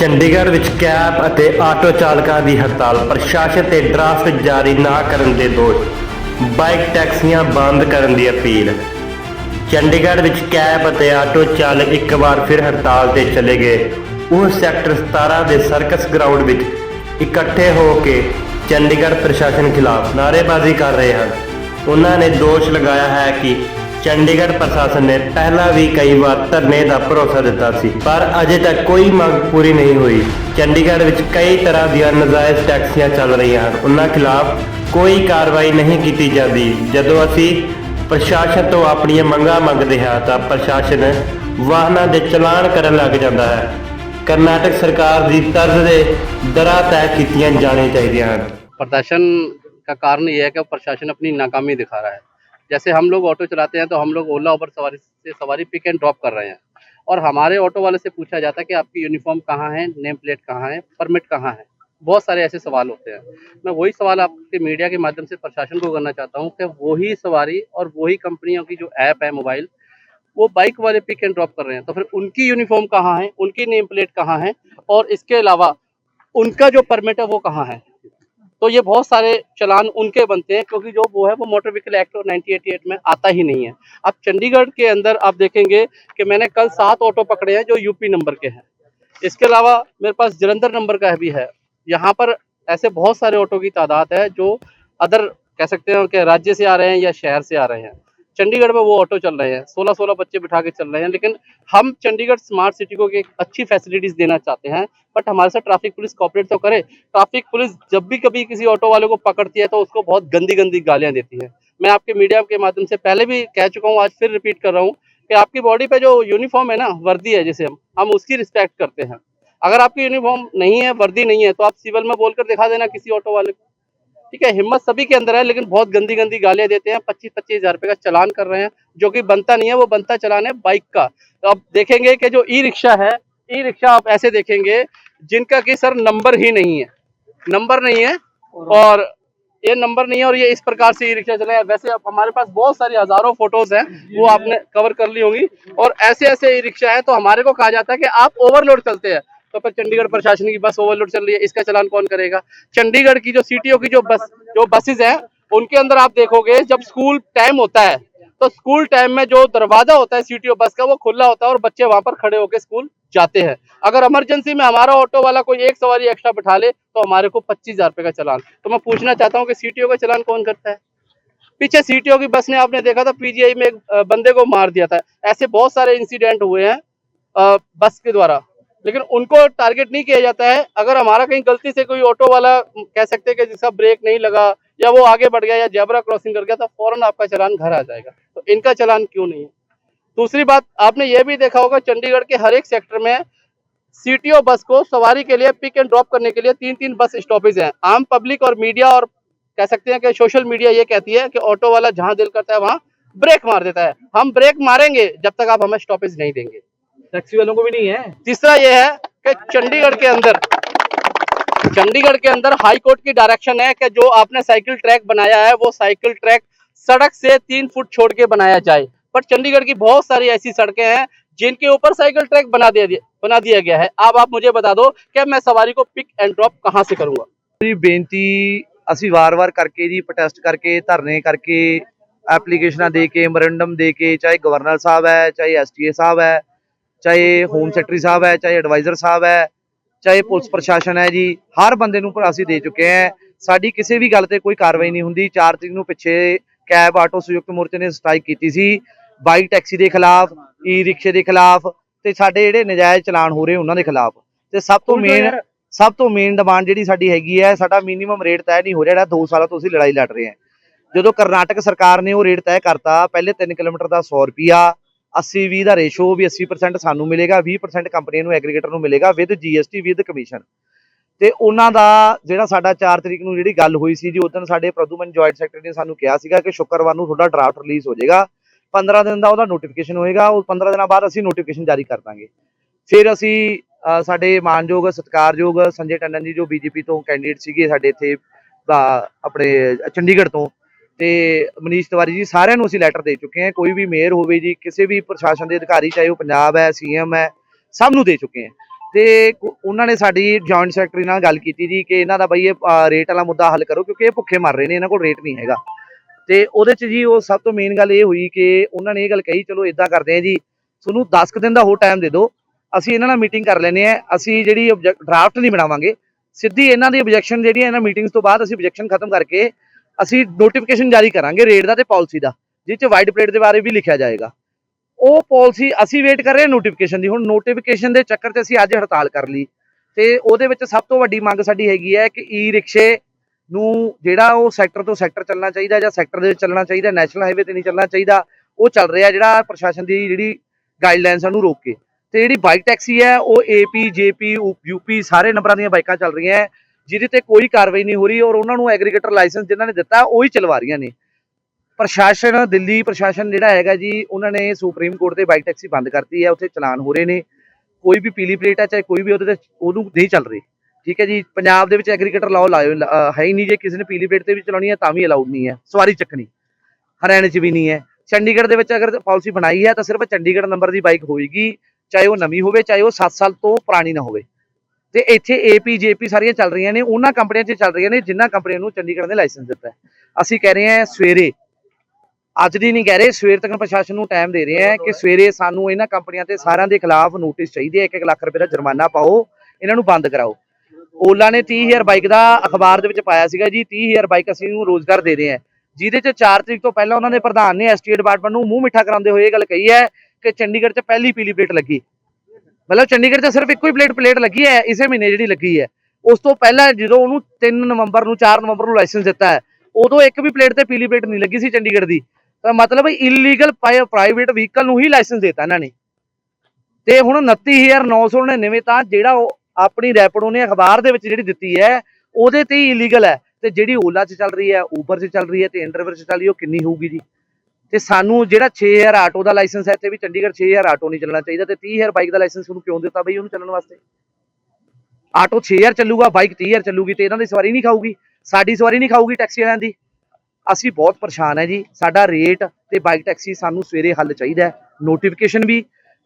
ਚੰਡੀਗੜ੍ਹ ਵਿੱਚ ਕੈਬ ਅਤੇ ਆਟੋ ਚਾਲਕਾਂ ਦੀ ਹੜਤਾਲ, ਪ੍ਰਸ਼ਾਸਨ ਤੇ ਡਰਾਫਟ ਜਾਰੀ ਨਾ ਕਰਨ ਦੇ ਦੋਸ਼, ਬਾਈਕ ਟੈਕਸੀਆਂ ਬੰਦ ਕਰਨ ਦੀ ਅਪੀਲ। ਚੰਡੀਗੜ੍ਹ ਵਿੱਚ ਕੈਬ ਅਤੇ ਆਟੋ ਚਾਲਕ ਇੱਕ ਵਾਰ ਫਿਰ ਹੜਤਾਲ ਤੇ ਚਲੇ ਗਏ। ਉਹ ਸੈਕਟਰ 17 ਦੇ ਸਰਕਸ ਗਰਾਊਂਡ ਵਿੱਚ ਇਕੱਠੇ ਹੋ ਕੇ ਚੰਡੀਗੜ੍ਹ ਪ੍ਰਸ਼ਾਸਨ ਖਿਲਾਫ ਨਾਅਰੇਬਾਜ਼ੀ ਕਰ ਰਹੇ ਹਨ। ਉਹਨਾਂ ਨੇ ਦੋਸ਼ ਲਗਾਇਆ ਹੈ ਕਿ ਚੰਡੀਗੜ੍ਹ ਪ੍ਰਸ਼ਾਸਨ ਨੇ ਪਹਿਲਾਂ ਵੀ ਕਈ ਵਾਰ ਧਰਨੇ ਦਾ ਭਰੋਸਾ ਦਿੱਤਾ ਸੀ ਪਰ ਅਜੇ ਤੱਕ ਕੋਈ ਮੰਗ ਪੂਰੀ ਨਹੀਂ ਹੋਈ ਚੰਡੀਗੜ੍ਹ ਵਿੱਚ ਕਈ ਤਰ੍ਹਾਂ ਦੀਆਂ ਨਜਾਇਜ਼ ਟੈਕਸੀਆਂ ਚੱਲ ਰਹੀਆਂ ਹਨ ਉਹਨਾਂ ਖਿਲਾਫ ਕੋਈ ਕਾਰਵਾਈ ਨਹੀਂ ਕੀਤੀ ਜਾਂਦੀ ਜਦੋਂ ਅਸੀਂ ਪ੍ਰਸ਼ਾਸਨ ਤੋਂ ਆਪਣੀਆਂ ਮੰਗਾਂ ਮੰਗਦੇ ਹਾਂ ਤਾਂ ਪ੍ਰਸ਼ਾਸਨ ਵਾਹਨਾਂ ਦੇ ਚਲਾਨ ਕਰਨ ਲੱਗ ਜਾਂਦਾ ਹੈ ਕਰਨਾਟਕ ਸਰਕਾਰ ਦੀ ਤਰਜ਼ ਦੇ ਦਰਾਂ ਤੈਅ ਕੀਤੀਆਂ ਜਾਣੀਆਂ ਚਾਹੀਦੀਆਂ ਹਨ प्रदर्शन का कारण ये है कि प्रशासन अपनी नाकामी दिखा रहा है जैसे हम लोग ऑटो चलाते हैं तो हम लोग ओला, उबर सवारी से सवारी पिक एंड ड्रॉप कर रहे हैं। और हमारे ऑटो वाले से पूछा जाता है कि आपकी यूनिफॉर्म कहाँ है नेम प्लेट कहाँ है परमिट कहाँ है? बहुत सारे ऐसे सवाल होते हैं। मैं वही सवाल आपके मीडिया के माध्यम से प्रशासन को करना चाहता हूँ कि वही सवारी और वही कंपनियों की जो ऐप है मोबाइल वो बाइक वाले पिक एंड ड्रॉप कर रहे हैं। तो फिर उनकी यूनिफॉर्म कहाँ है, उनकी नेम प्लेट कहाँ है और इसके अलावा उनका जो परमिट है वो कहाँ है? तो ये बहुत सारे चलान उनके बनते हैं, क्योंकि जो वो है, वो मोटर व्हीकल एक्ट और 1988 में आता ही नहीं है। अब चंडीगढ़ के अंदर आप देखेंगे कि मैंने कल सात ऑटो पकड़े हैं जो यूपी नंबर के हैं। इसके अलावा मेरे पास जलंधर नंबर का भी है। यहाँ पर ऐसे बहुत सारे ऑटो की तादाद है जो अदर कह सकते हैं कि राज्य से आ रहे हैं या शहर से आ रहे हैं। चंडीगढ़ में वो ऑटो चल रहे हैं सोलह सोलह बच्चे बिठा के चल रहे हैं, लेकिन हम चंडीगढ़ स्मार्ट सिटी को एक अच्छी फैसिलिटीज़ देना चाहते हैं बट हमारे साथ ट्रैफ़िक पुलिस कॉपरेट तो करे। ट्रैफ़िक पुलिस जब भी कभी किसी ऑटो वाले को पकड़ती है तो उसको बहुत गंदी गंदी गालियाँ देती है। मैं आपके मीडिया के माध्यम से पहले भी कह चुका हूँ, आज फिर रिपीट कर रहा हूँ कि आपकी बॉडी पे जो यूनिफॉर्म है ना, वर्दी है जैसे हम हम उसकी रिस्पेक्ट करते हैं। अगर आपकी यूनिफॉर्म नहीं है, वर्दी नहीं है तो आप सिविल में बोलकर दिखा देना किसी ऑटो वाले को। ठीक है, हिम्मत सभी के अंदर है, लेकिन बहुत गंदी गंदी गालियाँ देते हैं पच्चीस पच्चीस हज़ार रुपए का चलान कर रहे हैं, जो कि बनता नहीं है, वो बनता चलान है बाइक का। तो आप देखेंगे कि जो ई रिक्शा है ई रिक्शा आप ऐसे देखेंगे, जिनका कि सर नंबर ही नहीं है, नंबर नहीं है, और ये नंबर नहीं है और ये इस प्रकार से ई रिक्शा चले वैसे अब हमारे पास बहुत सारी हज़ारों फ़ोटोज़ हैं, वो आपने कवर कर ली होंगी, और ऐसे ऐसे ई रिक्शा है तो हमारे को कहा जाता है कि आप ओवरलोड चलते हैं। तो फिर चंडीगढ़ प्रशासन की बस ओवरलोड चल रही है, इसका चलान कौन करेगा? चंडीगढ़ की जो सीटीओ की जो बस, जो बसेज है, उनके अंदर आप देखोगे, जब स्कूल टाइम होता है तो स्कूल टाइम में जो दरवाज़ा होता है सीटीओ बस का, वो खुला होता है और बच्चे वहाँ पर खड़े होकर स्कूल जाते हैं। अगर इमरजेंसी में हमारा ऑटो वाला कोई एक सवारी एक्स्ट्रा बिठा ले तो हमारे को पच्चीस हज़ार रुपए का चलान। तो मैं पूछना चाहता हूँ कि सीटीओ का चलान कौन करता है? पीछे सीटीओ की बस ने आपने देखा था पीजीआई में एक बंदे को मार दिया था। ऐसे बहुत सारे इंसिडेंट हुए हैं बस के द्वारा। लेकिन उनको टारगेट नहीं किया जाता है। अगर हमारा कहीं गलती से कोई ऑटो वाला कह सकते हैं कि जिसका ब्रेक नहीं लगा या वो आगे बढ़ गया या जेबरा क्रॉसिंग कर गया तो फ़ौरन आपका चलान घर आ जाएगा। तो इनका चलान क्यों नहीं है? दूसरी बात, आपने ये भी देखा होगा, चंडीगढ़ के हर एक सेक्टर में सीटीओ बस को सवारी के लिए पिक एंड ड्रॉप करने के लिए तीन तीन बस स्टॉपेज हैं। आम पब्लिक और मीडिया और कह सकते हैं कि सोशल मीडिया ये कहती है कि ऑटो वाला जहाँ दिल करता है, वहाँ ब्रेक मार देता है। हम ब्रेक मारेंगे जब तक आप हमें स्टॉपेज नहीं देंगे। टैक्सी वालों को भी नहीं है तीसरा ये है कि चंडीगढ़ के अंदर चंडीगढ़ के अंदर हाई कोर्ट की डायरेक्शन है कि जो आपने साइकिल ट्रैक बनाया है वो साइकिल ट्रैक सड़क से तीन फुट छोड़ के बनाया जाए पर चंडीगढ़ की बहुत सारी ऐसी सड़कें हैं जिनके ऊपर साइकिल ट्रैक बना दिया बना दिया गया है अब आप मुझे बता दो कि मैं सवारी को पिक एंड ड्रॉप कहाँ से करूंगा ਜੀ ਬੇਨਤੀ ਅਸੀਂ ਵਾਰ-ਵਾਰ ਕਰਕੇ ਜੀ ਪ੍ਰੋਟੈਸਟ ਕਰਕੇ ਧਰਨੇ ਕਰਕੇ ਐਪਲੀਕੇਸ਼ਨਾਂ ਦੇ ਕੇ ਮੈਮੋਰੰਡਮ ਦੇ ਕੇ ਚਾਹੇ ਗਵਰਨਰ ਸਾਹਿਬ ਹੈ ਚਾਹੇ ਐਸਟੀਏ ਸਾਹਿਬ ਹੈ ਚਾਹੇ ਹੋਮ ਸੈਕਟਰੀ ਸਾਹਿਬ ਹੈ ਚਾਹੇ ਐਡਵਾਈਜ਼ਰ ਸਾਹਿਬ ਹੈ ਚਾਹੇ ਪੁਲਿਸ ਪ੍ਰਸ਼ਾਸਨ ਹੈ ਜੀ ਹਰ ਬੰਦੇ ਨੂੰ ਅਸੀਂ ਦੇ ਚੁੱਕੇ ਹਾਂ। ਸਾਡੀ ਕਿਸੇ ਵੀ ਗੱਲ ਤੇ ਕੋਈ ਕਾਰਵਾਈ ਨਹੀਂ ਹੁੰਦੀ। 4 ਤਰੀਕ ਨੂੰ ਪਿੱਛੇ ਕੈਬ ਆਟੋ ਸੰਯੁਕਤ ਮੋਰਚੇ ਨੇ ਸਟ੍ਰਾਈਕ ਕੀਤੀ ਸੀ ਬਾਈਕ ਟੈਕਸੀ ਦੇ ਖਿਲਾਫ ਈ ਰਿਕਸ਼ੇ ਦੇ ਖਿਲਾਫ ਤੇ ਸਾਡੇ ਜਿਹੜੇ ਨਜਾਇਜ਼ ਚਲਾਨ ਹੋ ਰਹੇ ਉਹਨਾਂ ਦੇ ਖਿਲਾਫ। ਤੇ ਸਭ ਤੋਂ ਮੇਨ ਸਭ ਤੋਂ ਮੇਨ ਡਿਮਾਂਡ ਜਿਹੜੀ ਸਾਡੀ ਹੈਗੀ ਹੈ ਸਾਡਾ ਮਿਨੀਮਮ ਰੇਟ ਤੈਅ ਨਹੀਂ ਹੋ ਰਿਹਾ ਜਿਹੜਾ 2 ਸਾਲਾਂ ਤੋਂ ਅਸੀਂ ਲੜਾਈ ਲੜ ਰਹੇ ਹਾਂ। ਜਦੋਂ ਕਰਨਾਟਕ ਸਰਕਾਰ ਨੇ ਉਹ ਰੇਟ ਤੈਅ ਕਰਤਾ ਪਹਿਲੇ 3 ਕਿਲੋਮੀਟਰ ਦਾ 100 ਰੁਪਿਆ 80 20 ਦਾ ਰੇਸ਼ੋ ਵੀ 80% ਸਾਨੂੰ ਮਿਲੇਗਾ 20% ਕੰਪਨੀ ਨੂੰ ਐਗਰੀਗੇਟਰ ਨੂੰ ਮਿਲੇਗਾ ਵਿਦ ਜੀਐਸਟੀ ਵਿਦ ਕਮਿਸ਼ਨ ਤੇ ਉਹਨਾਂ ਦਾ ਜਿਹੜਾ ਸਾਡਾ 4 ਤਰੀਕ ਨੂੰ ਜਿਹੜੀ ਗੱਲ ਹੋਈ ਸੀ ਜੀ ਉਦੋਂ ਸਾਡੇ ਪ੍ਰਦੂਮਨ ਜੁਆਇੰਟ ਸੈਕਟਰੀ ਨੇ ਸਾਨੂੰ ਕਿਹਾ ਸੀਗਾ ਕਿ ਸ਼ੁੱਕਰਵਾਰ ਨੂੰ ਤੁਹਾਡਾ ਡਰਾਫਟ ਰਿਲੀਜ਼ ਹੋ ਜਾਏਗਾ। 15 ਦਿਨ ਦਾ ਉਹਦਾ ਨੋਟੀਫਿਕੇਸ਼ਨ ਹੋਏਗਾ, ਉਹ 15 ਦਿਨਾਂ ਬਾਅਦ ਅਸੀਂ ਨੋਟੀਫਿਕੇਸ਼ਨ ਜਾਰੀ ਕਰ ਦਾਂਗੇ। ਫਿਰ ਅਸੀਂ ਸਾਡੇ ਮਾਨਯੋਗ, ਸਤਿਕਾਰਯੋਗ ਸੰਜੇ ਟੰਡਨ ਜੀ ਜੋ ਬੀਜੇਪੀ ਤੋਂ ਕੈਂਡੀਡੇਟ ਸੀਗੇ ਸਾਡੇ ਇੱਥੇ ਆਪਣੇ ਚੰਡੀਗੜ੍ਹ ਤੋਂ ਤੇ ਮਨੀਸ਼ ਤਿਵਾਰੀ ਜੀ, ਸਾਰਿਆਂ ਨੂੰ ਅਸੀਂ ਲੈਟਰ ਦੇ ਚੁੱਕੇ ਹਾਂ। ਕੋਈ ਵੀ ਮੇਅਰ ਹੋਵੇ ਜੀ, ਕਿਸੇ ਵੀ ਪ੍ਰਸ਼ਾਸਨ ਦੇ ਅਧਿਕਾਰੀ, ਚਾਹੇ ਉਹ ਪੰਜਾਬ ਹੈ ਸੀਐਮ ਹੈ, ਸਭ ਨੂੰ ਦੇ ਚੁੱਕੇ ਹਾਂ। ਤੇ ਉਹਨਾਂ ਨੇ ਸਾਡੀ ਜੁਆਇੰਟ ਸੈਕਟਰੀ ਨਾਲ ਗੱਲ ਕੀਤੀ ਜੀ ਕਿ ਇਹਨਾਂ ਦਾ ਬਈ ਇਹ ਰੇਟ ਵਾਲਾ ਮੁੱਦਾ ਹੱਲ ਕਰੋ, ਕਿਉਂਕਿ ਇਹ ਭੁੱਖੇ ਮਰ ਰਹੇ ਨੇ, ਇਹਨਾਂ ਕੋਲ ਰੇਟ ਨਹੀਂ ਹੈਗਾ। ਤੇ ਉਹਦੇ ਚ ਜੀ, ਉਹ ਸਭ ਤੋਂ ਮੇਨ ਗੱਲ ਇਹ ਹੋਈ ਕਿ ਉਹਨਾਂ ਨੇ ਇਹ ਗੱਲ ਕਹੀ, ਚਲੋ ਇਦਾਂ ਕਰਦੇ ਆ ਜੀ, ਤੁਹਾਨੂੰ 10 ਕੁ ਦਿਨ ਦਾ ਹੋਰ ਟਾਈਮ ਦੇ ਦਿਓ। ਅਸੀਂ ਇਹਨਾਂ ਨਾਲ ਮੀਟਿੰਗ ਕਰ ਲੈਨੇ ਆ ਅਸੀਂ ਜਿਹੜੀ ਡਰਾਫਟ ਨਹੀਂ ਬਣਾਵਾਂਗੇ। ਸਿੱਧੀ ਇਹਨਾਂ ਦੀ ਆਬਜੈਕਸ਼ਨ ਜਿਹੜੀ ਹੈ, ਇਹਨਾਂ ਮੀਟਿੰਗਸ ਤੋਂ ਬਾਅਦ ਅਸੀਂ ਆਬਜੈਕਸ਼ਨ ਖਤਮ ਕਰਕੇ ਅਸੀਂ ਨੋਟੀਫਿਕੇਸ਼ਨ ਜਾਰੀ ਕਰਾਂਗੇ ਰੇਟ ਦਾ ਤੇ ਪਾਲਿਸੀ ਦਾ ਜਿਸ ਚ ਵਾਈਟ ਪਲੇਟ ਦੇ ਬਾਰੇ ਵੀ ਲਿਖਿਆ ਜਾਏਗਾ। ਉਹ ਪਾਲਿਸੀ ਅਸੀਂ ਵੇਟ ਕਰ ਰਹੇ ਨੋਟੀਫਿਕੇਸ਼ਨ ਦੀ। ਹੁਣ ਨੋਟੀਫਿਕੇਸ਼ਨ ਦੇ ਚੱਕਰ 'ਚ ਅਸੀਂ ਅੱਜ ਹੜਤਾਲ ਕਰ ਲਈ। ਤੇ ਉਹਦੇ ਵਿੱਚ ਸਭ ਤੋਂ ਵੱਡੀ ਮੰਗ ਸਾਡੀ ਹੈਗੀ ਹੈ ਕਿ ਈ ਰਿਕਸ਼ੇ ਨੂੰ ਜਿਹੜਾ ਉਹ ਸੈਕਟਰ ਤੋਂ ਸੈਕਟਰ ਚੱਲਣਾ ਚਾਹੀਦਾ ਜਾਂ ਸੈਕਟਰ ਦੇ ਚੱਲਣਾ ਚਾਹੀਦਾ ਨੈਸ਼ਨਲ ਹਾਈਵੇ ਤੇ ਨਹੀਂ ਚੱਲਣਾ ਚਾਹੀਦਾ ਉਹ ਚੱਲ ਰਿਹਾ ਜਿਹੜਾ ਪ੍ਰਸ਼ਾਸਨ ਦੀ ਜਿਹੜੀ ਗਾਈਡਲਾਈਨਸ ਨੂੰ ਰੋਕ ਕੇ। ਤੇ ਜਿਹੜੀ ਬਾਈਕ ਟੈਕਸੀ ਹੈ ਉਹ ਏਪੀ ਜੇਪੀ ਯੂਪੀ ਸਾਰੇ ਨੰਬਰਾਂ ਦੀਆਂ ਬਾਈਕਾਂ ਚੱਲ ਰਹੀਆਂ। ਹੈ, ਜਿਹਦੇ ਤੇ ਕੋਈ ਕਾਰਵਾਈ ਨਹੀਂ ਹੋ ਰਹੀ ਔਰ ਉਹਨਾਂ ਨੂੰ ਐਗਰੀਗੇਟਰ ਲਾਇਸੈਂਸ ਜਿਨ੍ਹਾਂ ਨੇ ਦਿੱਤਾ, ਉਹ ਹੀ ਚਲਵਾ ਰਹੀਆਂ ਨੇ। ਪ੍ਰਸ਼ਾਸਨ, ਦਿੱਲੀ ਪ੍ਰਸ਼ਾਸਨ ਜਿਹੜਾ ਹੈਗਾ ਜੀ, ਉਹਨਾਂ ਨੇ ਸੁਪਰੀਮ ਕੋਰਟ ਤੇ ਬਾਈਕ ਟੈਕਸੀ ਬੰਦ ਕਰਤੀ ਹੈ, ਉੱਥੇ ਚਲਾਨ ਹੋ ਰਹੇ ਨੇ। ਕੋਈ ਵੀ ਪੀਲੀ ਪਲੇਟ ਹੈ, ਚਾਹੇ ਕੋਈ ਵੀ ਉਹਦੇ ਤੇ, ਉਹਨੂੰ ਨਹੀਂ ਚੱਲ ਰਹੀ। ਠੀਕ ਹੈ ਜੀ, ਪੰਜਾਬ ਦੇ ਵਿੱਚ ਐਗਰੀਗੇਟਰ ਲਾਓ ਲਾਇਓ ਅਹ, ਹੈ ਹੀ ਨਹੀਂ ਜੇ ਕਿਸੇ ਨੇ ਪੀਲੀ ਪਲੇਟ ਤੇ ਵੀ ਚਲਾਉਣੀ ਹੈ, ਤਾਂ ਵੀ ਅਲਾਉਡ ਨਹੀਂ ਹੈ। ਸਵਾਰੀ ਚੱਕਣੀ, ਹਰਿਆਣੇ 'ਚ ਵੀ ਨਹੀਂ ਹੈ। ਚੰਡੀਗੜ੍ਹ ਦੇ ਵਿੱਚ ਅਗਰ ਪਾਲਿਸੀ ਬਣਾਈ ਹੈ, ਤਾਂ ਸਿਰਫ ਚੰਡੀਗੜ੍ਹ ਨੰਬਰ ਦੀ ਬਾਈਕ ਹੋਏਗੀ, ਚਾਹੇ ਉਹ ਨਵੀਂ ਹੋਵੇ, ਚਾਹੇ ਉਹ 7 ਸਾਲ ਤੋਂ ਪੁਰਾਣੀ ਨਾ ਹੋਵੇ। ਤੇ ਇੱਥੇ ਏਪੀ ਜੇਪੀ ਸਾਰੀਆਂ ਚੱਲ ਰਹੀਆਂ ਨੇ, ਉਹਨਾਂ ਕੰਪਨੀਆਂ 'ਚ ਚੱਲ ਰਹੀਆਂ ਨੇ ਜਿਨ੍ਹਾਂ ਕੰਪਨੀਆਂ ਨੂੰ ਚੰਡੀਗੜ੍ਹ ਨੇ ਲਾਇਸੈਂਸ ਦਿੱਤਾ ਅਸੀਂ ਕਹਿ ਰਹੇ ਹਾਂ ਸਵੇਰੇ, ਅੱਜ ਦੀ ਨਹੀਂ ਕਹਿ ਰਹੇ, ਸਵੇਰ ਤੱਕ ਪ੍ਰਸ਼ਾਸਨ ਨੂੰ ਟਾਈਮ ਦੇ ਰਹੇ ਹਾਂ ਕਿ ਸਵੇਰੇ ਸਾਨੂੰ ਇਹਨਾਂ ਕੰਪਨੀਆਂ ਤੇ ਸਾਰਿਆਂ ਦੇ ਖਿਲਾਫ ਨੋਟਿਸ ਚਾਹੀਦੇ ਹੈ 1-1 ਲੱਖ ਰੁਪਏ ਦਾ ਜੁਰਮਾਨਾ ਪਾਓ, ਇਹਨਾਂ ਨੂੰ ਬੰਦ ਕਰਾਓ। ਓਲਾ ਨੇ 30000 ਬਾਈਕ ਦਾ ਅਖਬਾਰ ਦੇ ਵਿੱਚ ਪਾਇਆ ਸੀਗਾ ਜੀ 30000 ਬਾਈਕ ਅਸੀਂ ਨੂੰ ਰੋਜ਼ਗਾਰ ਦੇ ਰਹੇ ਹਾਂ। ਜਿਹਦੇ ਚ 4 ਤਰੀਕ ਤੋਂ ਪਹਿਲਾਂ ਉਹਨਾਂ ਦੇ ਪ੍ਰਧਾਨ ਨੇ ਐਸਟੀ ਡਿਪਾਰਟਮੈਂਟ ਨੂੰ ਮੂੰਹ ਮਿੱਠਾ ਕਰਾਉਂਦੇ ਹੋਏ ਇਹ ਗੱਲ ਕਹੀ ਹੈ ਕਿ ਚੰਡੀਗੜ੍ਹ 'ਚ ਪਹਿਲੀ ਪੀਲੀ ਪਲੇਟ ਲੱਗੀ। ਮਤਲਬ ਚੰਡੀਗੜ੍ਹ 'ਚ ਸਿਰਫ ਇੱਕੋ ਹੀ ਪਲੇਟ ਪਲੇਟ ਲੱਗੀ ਹੈ, ਇਸੇ ਮਹੀਨੇ ਜਿਹੜੀ ਲੱਗੀ ਹੈ। ਉਸ ਤੋਂ ਪਹਿਲਾਂ ਜਦੋਂ ਉਹਨੂੰ 3 ਨਵੰਬਰ ਨੂੰ 4 ਨਵੰਬਰ ਨੂੰ ਲਾਇਸੈਂਸ ਦਿੱਤਾ ਹੈ, ਉਦੋਂ ਇੱਕ ਵੀ ਪਲੇਟ ਤੇ ਪੀਲੀ ਪਲੇਟ ਨਹੀਂ ਲੱਗੀ ਸੀ ਚੰਡੀਗੜ੍ਹ ਦੀ। ਤਾਂ ਮਤਲਬ ਇਲੀਗਲ ਪ੍ਰਾਈਵੇਟ ਵਹੀਕਲ ਨੂੰ ਹੀ ਲਾਇਸੈਂਸ ਦਿੱਤਾ ਇਹਨਾਂ ਨੇ। ਤੇ ਹੁਣ 29999 ਤਾਂ ਜਿਹੜਾ ਉਹ ਆਪਣੀ ਰੈਪਿਡੋ ਨੇ ਅਖਬਾਰ ਦੇ ਵਿੱਚ ਜਿਹੜੀ ਦਿੱਤੀ ਹੈ, ਉਹਦੇ ਤੇ ਹੀ ਇਲੀਗਲ ਹੈ। ਤੇ ਜਿਹੜੀ ਓਲਾ 'ਚ ਚੱਲ ਰਹੀ ਹੈ ਉਬਰ 'ਚ ਚੱਲ ਰਹੀ ਹੈ ਤੇ ਇੰਟਰਵਰ 'ਚ ਚੱਲ ਰਹੀ ਹੈ, ਉਹ ਕਿੰਨੀ ਹੋਊਗੀ ਜੀ? ਤੇ ਸਾਨੂੰ ਜਿਹੜਾ 6000 ਆਟੋ ਦਾ ਲਾਇਸੈਂਸ ਹੈ, ਇੱਥੇ ਵੀ ਚੰਡੀਗੜ੍ਹ 6000 ਆਟੋ ਨਹੀਂ ਚੱਲਣਾ ਚਾਹੀਦਾ ਤੇ 30000 ਬਾਈਕ ਦਾ ਲਾਇਸੈਂਸ ਉਹਨੂੰ ਕਿਉਂ ਦਿੱਤਾ ਬਈ ਉਹਨੂੰ ਚੱਲਣ ਵਾਸਤੇ? ਆਟੋ 6000 ਚੱਲੂਗਾ, ਬਾਈਕ 30000 ਚੱਲੂਗੀ ਤੇ ਇਹਨਾਂ ਦੀ ਸਵਾਰੀ ਨਹੀਂ ਖਾਊਗੀ, ਸਾਡੀ ਸਵਾਰੀ ਨਹੀਂ ਖਾਊਗੀ ਟੈਕਸੀ ਵਾਲਿਆਂ ਦੀ। ਅਸੀਂ ਬਹੁਤ ਪਰੇਸ਼ਾਨ ਹੈ ਜੀ, ਸਾਡਾ ਰੇਟ ਤੇ ਬਾਈਕ ਟੈਕਸੀ ਸਾਨੂੰ ਸਵੇਰੇ ਹੱਲ ਚਾਹੀਦਾ ਨੋਟੀਫਿਕੇਸ਼ਨ ਵੀ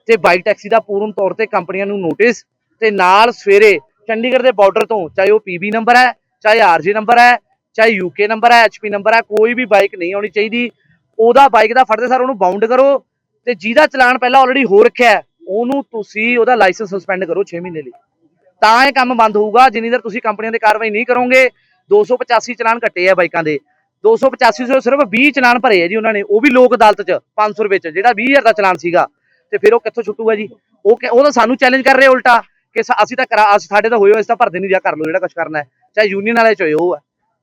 ਤੇ ਬਾਈਕ ਟੈਕਸੀ ਦਾ ਪੂਰਨ ਤੌਰ ਤੇ ਕੰਪਨੀਆਂ ਨੂੰ ਨੋਟਿਸ ਤੇ ਨਾਲ ਸਵੇਰੇ ਚੰਡੀਗੜ੍ਹ ਦੇ ਬਾਰਡਰ ਤੋਂ ਚਾਹੇ ਉਹ ਪੀਬੀ ਨੰਬਰ ਹੈ, ਚਾਹੇ ਆਰਜੀ ਨੰਬਰ ਹੈ, ਚਾਹੇ ਯੂਕੇ ਨੰਬਰ ਹੈ ਐਚਪੀ ਨੰਬਰ ਹੈ, ਕੋਈ ਵੀ ਬਾਈਕ ਨਹੀਂ ਆਉਣੀ ਚਾਹੀਦੀ। ਉਹਦਾ ਬਾਈਕ ਦਾ ਫੜਦੇ ਸਰ ਉਹਨੂੰ ਬਾਉਂਡ ਕਰੋ ਤੇ ਜਿਹਦਾ ਚਲਾਨ ਪਹਿਲਾਂ ਆਲਰੇਡੀ ਹੋ ਰੱਖਿਆ ਉਹਨੂੰ ਤੁਸੀਂ ਉਹਦਾ ਲਾਇਸੈਂਸ ਸਸਪੈਂਡ ਕਰੋ 6 ਮਹੀਨੇ ਲਈ। ਤਾਂ ਇਹ ਕੰਮ ਬੰਦ ਹੋਊਗਾ, ਜਿੰਨੀ ਦੇਰ ਤੁਸੀਂ ਕੰਪਨੀਆਂ ਤੇ ਕਾਰਵਾਈ ਨਹੀਂ ਕਰੋਗੇ 285 ਚਲਾਨ ਕੱਟੇ ਆ ਬਾਈਕਾਂ ਦੇ। 285 ਚੋਂ ਸਿਰਫ 20 ਚਲਾਨ ਭਰੇ ਆ ਜੀ ਉਹਨਾਂ ਨੇ, ਉਹ ਵੀ ਲੋਕ ਅਦਾਲਤ 'ਚ 500 ਰੁਪਏ 'ਚ, ਜਿਹੜਾ 20000 ਦਾ ਚਲਾਨ ਸੀਗਾ। ਤੇ ਫਿਰ ਉਹ ਕਿੱਥੋਂ ਛੁੱਟੂਗਾ ਜੀ? ਉਹ ਉਹ ਤਾਂ ਸਾਨੂੰ ਚੈਲੰਜ ਕਰ ਰਹੇ ਉਲਟਾ ਕਿ ਅਸੀਂ ਤਾਂ ਕਰਾ ਅਸੀਂ ਸਾਡੇ ਤਾਂ ਹੋਏ ਹੋਏ, ਅਸੀਂ ਤਾਂ ਭਰਦੇ ਨਹੀਂ, ਜਾ ਕਰ ਲਓ ਜਿਹੜਾ ਕੁਝ ਕਰਨਾ ਹੈ, ਚਾਹੇ ਯੂਨੀਅਨ ਵਾਲੇ ਚ ਹੋਏ, ਉਹ ਹੈ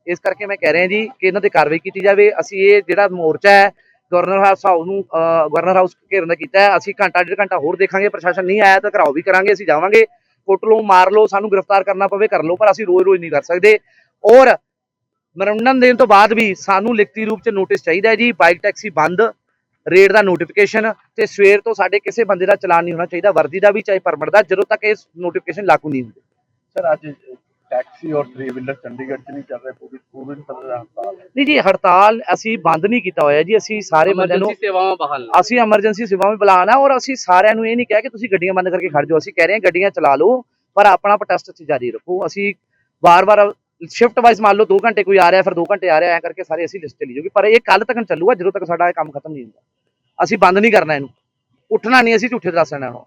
ਇਸ ਕਰਕੇ ਮੈਂ ਕਹਿ ਰਿਹਾ ਜੀ ਕਿ ਇਹਨਾਂ ਤੇ ਕਾਰਵਾਈ ਕੀਤੀ ਜਾਵੇ। ਅਸੀਂ ਇਹ ਜਿਹੜਾ ਮੋਰਚਾ ਹੈ, ਗਵਰਨਰ ਹਾਊਸ ਹਾਊਸ ਨੂੰ ਗਵਰਨਰ ਹਾਊਸ ਘੇਰਨ ਦਾ ਕੀਤਾ ਹੈ। ਅਸੀਂ ਘੰਟਾ, ਡੇਢ ਘੰਟਾ ਹੋਰ ਦੇਖਾਂਗੇ, ਪ੍ਰਸ਼ਾਸਨ ਨਹੀਂ ਆਇਆ ਤਾਂ ਘਰਾਓ ਵੀ ਕਰਾਂਗੇ, ਅਸੀਂ ਜਾਵਾਂਗੇ। ਕੁੱਟ ਲਓ, ਮਾਰ ਲਓ, ਸਾਨੂੰ ਗ੍ਰਿਫਤਾਰ ਕਰਨਾ ਪਵੇ, ਕਰ ਲਓ, ਪਰ ਅਸੀਂ ਰੋਜ਼-ਰੋਜ਼ ਨਹੀਂ ਕਰ ਸਕਦੇ। ਔਰ ਮਰਮਨਨ ਦੇਣ ਤੋਂ ਬਾਅਦ ਵੀ ਸਾਨੂੰ ਲਿਖਤੀ ਰੂਪ 'ਚ ਨੋਟਿਸ ਚਾਹੀਦਾ ਹੈ ਜੀ, ਬਾਈਕ ਟੈਕਸੀ ਬੰਦ, ਰੇਡ ਦਾ ਨੋਟੀਫਿਕੇਸ਼ਨ ਤੇ ਸਵੇਰ ਤੋਂ ਸਾਡੇ ਕਿਸੇ ਬੰਦੇ ਦਾ ਚਲਾਨ ਨਹੀਂ ਹੋਣਾ ਚਾਹੀਦਾ, ਵਰਦੀ ਦਾ ਵੀ, ਚਾਹੇ ਪਰਮਿਟ ਦਾ, ਜਦੋਂ ਤੱਕ ਇਹ ਨੋਟੀਫਿਕੇਸ਼ਨ ਲਾਗੂ ਨਹੀਂ ਹੁੰਦੇ। ਸਰ, ਅੱਜ ਟੈਕਸੀ ਔਰ 3 ਵੀਲਰ ਚੰਡੀਗੜ੍ਹ ਚ ਨਹੀਂ ਚੱਲ ਰਹੇ ਪੂਰੀ ਪੂਰੀ ਤਰ੍ਹਾਂ ਹੜਤਾਲ। ਨਹੀਂ ਜੀ ਹੜਤਾਲ ਅਸੀਂ ਬੰਦ ਨਹੀਂ ਕੀਤਾ ਹੋਇਆ ਜੀ ਅਸੀਂ ਸਾਰੇ ਬੰਦਿਆਂ ਨੂੰ ਸੇਵਾਵਾਂ ਬਹਾਲ ਨੇ। ਅਸੀਂ ਐਮਰਜੈਂਸੀ ਸੇਵਾਵਾਂ ਵੀ ਬੁਲਾਣਾ ਔਰ ਅਸੀਂ ਸਾਰਿਆਂ ਨੂੰ ਇਹ ਨਹੀਂ ਕਹਿ ਕਿ ਤੁਸੀਂ ਗੱਡੀਆਂ ਬੰਦ ਕਰਕੇ ਖੜ ਜਾਓ। ਅਸੀਂ ਕਹਿ ਰਹੇ ਹਾਂ ਗੱਡੀਆਂ ਚਲਾ ਲਓ ਪਰ ਆਪਣਾ ਪ੍ਰੋਟੈਸਟ ਅਸੀਂ ਜਾਰੀ ਰੱਖੋ। ਅਸੀਂ ਵਾਰ-ਵਾਰ ਸ਼ਿਫਟ ਵਾਈਜ਼ ਮੰਨ ਲਓ 2 ਘੰਟੇ ਕੋਈ ਆ ਰਿਹਾ ਫਿਰ 2 ਘੰਟੇ ਆ ਰਿਹਾ ਐ ਕਰਕੇ ਸਾਰੇ ਅਸੀਂ ਲਿਸਟ ਚਲੀ ਜਾਊਗੀ ਪਰ ਇਹ ਕੱਲ ਤੱਕ ਚੱਲੂਗਾ ਜਦੋਂ ਤੱਕ ਸਾਡਾ ਇਹ ਕੰਮ ਖਤਮ ਨਹੀਂ ਹੁੰਦਾ। ਅਸੀਂ ਬੰਦ ਨਹੀਂ ਕਰਨਾ ਇਹਨੂੰ। ਉੱਠਣਾ ਨਹੀਂ ਅਸੀਂ ਝੂਠੇ ਦਰਾਸਿਆਂ ਨਾਲ।